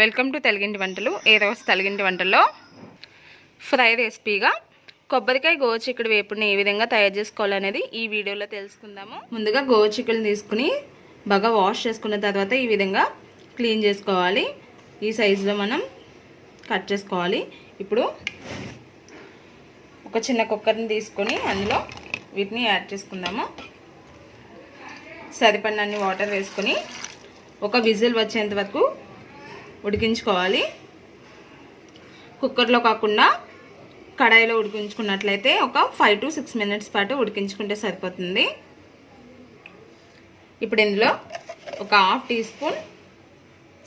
Welcome to తెలుగింటి వంటలు. ఏ రోజు తెలుగింటి వంటల్లో? ఫ్రై రెసిపీగా. కొబ్బరికాయ గోచిక్కుడు వేపుడిని ఏ విధంగా తయారు చేసుకోవాలనేది ఈ వీడియోలో తెలుసుకుందాము. ముందుగా గోచిక్కుడుని తీసుకుని బాగా వాష్ చేసుకున్న తర్వాత ఈ విధంగా క్లీన్ చేసుకోవాలి. ఈ సైజులో మనం కట్ చేసుకోవాలి. ఇప్పుడు ఒక చిన్న కుక్కర్ని తీసుకొని అందులో వీటిని యాడ్ చేసుకుందాము. సరిపడినన్ని వాటర్ వేసుకొని ఒక విజిల్ వచ్చేంత వరకు ఉడికించుకోవాలి. కుక్కర్లో కాకుండా కడాయిలో ఉడికించుకున్నట్లయితే ఒక ఫైవ్ టు సిక్స్ మినిట్స్ పాటు ఉడికించుకుంటే సరిపోతుంది. ఇప్పుడు ఇందులో ఒక హాఫ్ టీ స్పూన్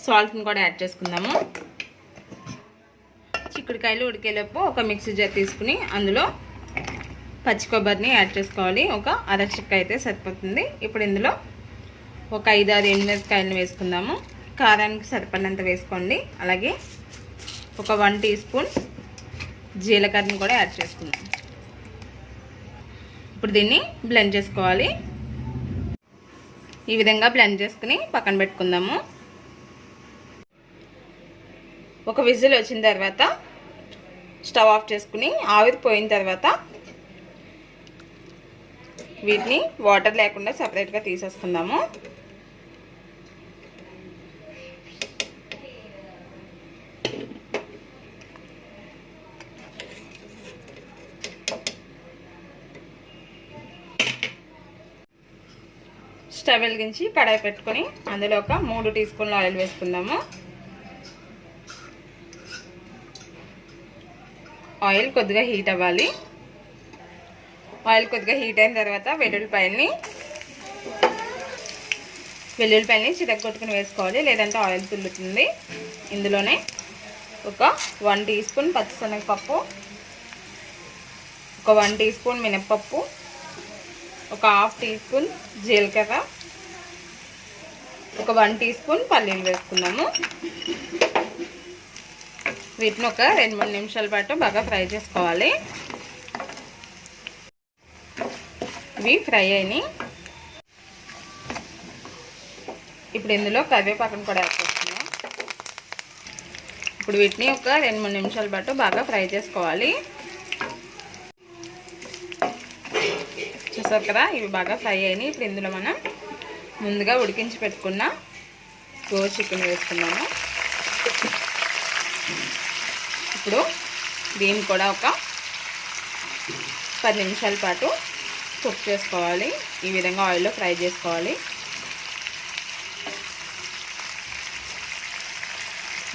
సాల్ట్ని కూడా యాడ్ చేసుకుందాము. చిక్కుడుకాయలు ఉడికేలోపు ఒక మిక్సీ జార్ తీసుకుని అందులో పచ్చి కొబ్బరిని యాడ్ చేసుకోవాలి. ఒక అర చిక్క అయితే సరిపోతుంది. ఇప్పుడు ఇందులో ఒక ఐదు ఆరు ఎండుమిరపకాయలను వేసుకుందాము. కారానికి సరిపడినంత వేసుకోండి. అలాగే ఒక వన్ టీ స్పూన్ జీలకర్రని కూడా యాడ్ చేసుకుందాం. ఇప్పుడు దీన్ని బ్లెండ్ చేసుకోవాలి. ఈ విధంగా బ్లెండ్ చేసుకుని పక్కన పెట్టుకుందాము. ఒక విజిల్ వచ్చిన తర్వాత స్టవ్ ఆఫ్ చేసుకుని ఆవిరి పోయిన తర్వాత వీటిని వాటర్ లేకుండా సపరేట్గా తీసేసుకుందాము. స్టవ్ వెలిగించి కడాయి పెట్టుకొని అందులో ఒక మూడు టీ స్పూన్ల ఆయిల్ వేసుకుందాము. ఆయిల్ కొద్దిగా హీట్ అవ్వాలి. ఆయిల్ కొద్దిగా హీట్ అయిన తర్వాత వెల్లుల్లిపాయల్ని వెల్లుల్లిపాయల్ని చితగొట్టుకుని వేసుకోవాలి. లేదంటే ఆయిల్ తుల్లుతుంది. ఇందులోనే ఒక వన్ టీ స్పూన్ పచ్చిశనగపప్పు ఒక వన్ టీ స్పూన్ మినప్పప్పు ఒక హాఫ్ టీ స్పూన్ జీలకర్ర ఒక వన్ టీ స్పూన్ పల్లీలు వేసుకున్నాము. వీటిని ఒక రెండు మూడు నిమిషాల పాటు బాగా ఫ్రై చేసుకోవాలి. ఇవి ఫ్రై అయినాయి. ఇప్పుడు ఇందులో కరివేపాకును కూడా యాడ్ ఇప్పుడు వీటిని ఒక రెండు మూడు నిమిషాల పాటు బాగా ఫ్రై చేసుకోవాలి. చూసారు కదా? ఇవి బాగా ఫ్రై అయినాయి. ఇప్పుడు ఇందులో మనం ముందుగా ఉడికించి పెట్టుకున్న గో చికెన్ వేసుకున్నాము ఇప్పుడు దీన్ని కూడా ఒక పది నిమిషాల పాటు కుక్ చేసుకోవాలి. ఈ విధంగా ఆయిల్లో ఫ్రై చేసుకోవాలి.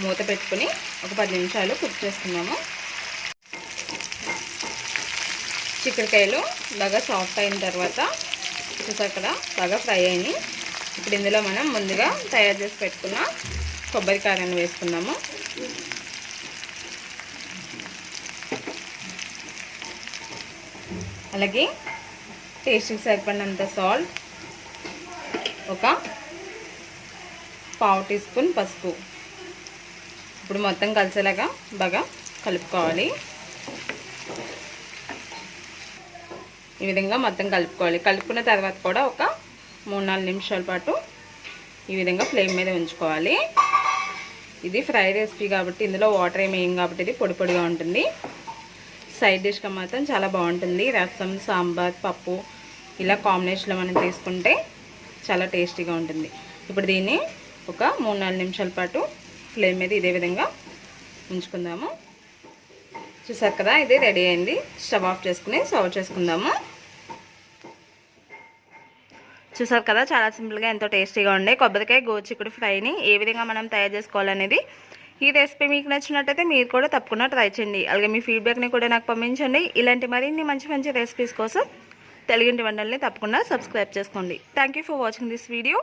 మూత పెట్టుకుని ఒక పది నిమిషాలు కుక్ చేసుకున్నాము చిక్కుడుకాయలు బాగా సాఫ్ట్ అయిన తర్వాత చూసారు కదా బాగా ఫ్రై అయినాయి. ఇప్పుడు ఇందులో మనం ముందుగా తయారు చేసి పెట్టుకున్న కొబ్బరికాయలను వేసుకుందాము. అలాగే టేస్ట్కి సరిపడినంత సాల్ట్ ఒక పావు టీ స్పూన్ పసుపు. ఇప్పుడు మొత్తం కలిసేలాగా బాగా కలుపుకోవాలి. ఈ విధంగా మొత్తం కలుపుకోవాలి. కలుపుకున్న తర్వాత కూడా ఒక మూడు నాలుగు నిమిషాల పాటు ఈ విధంగా ఫ్లేమ్ మీద ఉంచుకోవాలి. ఇది ఫ్రై రెసిపీ కాబట్టి ఇందులో వాటర్ ఏమి వేయం కాబట్టి ఇది పొడి పొడిగా ఉంటుంది. సైడ్ డిష్గా మాత్రం చాలా బాగుంటుంది. రసం సాంబార్ పప్పు ఇలా కాంబినేషన్లో మనం తీసుకుంటే చాలా టేస్టీగా ఉంటుంది. ఇప్పుడు దీన్ని ఒక మూడు నాలుగు నిమిషాల పాటు ఫ్లేమ్ మీద ఇదే విధంగా ఉంచుకుందాము. చూసారు కదా? ఇది రెడీ అయింది. స్టవ్ ఆఫ్ చేసుకుని సర్వ్ చేసుకుందాము. చూసారు కదా చాలా సింపుల్గా ఎంతో టేస్టీగా ఉండే కొబ్బరికాయ గోచిక్కుడు ఫ్రైని ఏ విధంగా మనం తయారు చేసుకోవాలనేది ఈ రెసిపీ మీకు నచ్చినట్టయితే మీరు కూడా తప్పకుండా ట్రై చేయండి. అలాగే మీ ఫీడ్బ్యాక్ని కూడా నాకు పంపించండి. ఇలాంటి మరిన్ని మంచి మంచి రెసిపీస్ కోసం తెలుగింటి వంటల్ని తప్పకుండా సబ్స్క్రైబ్ చేసుకోండి. Thank for watching this video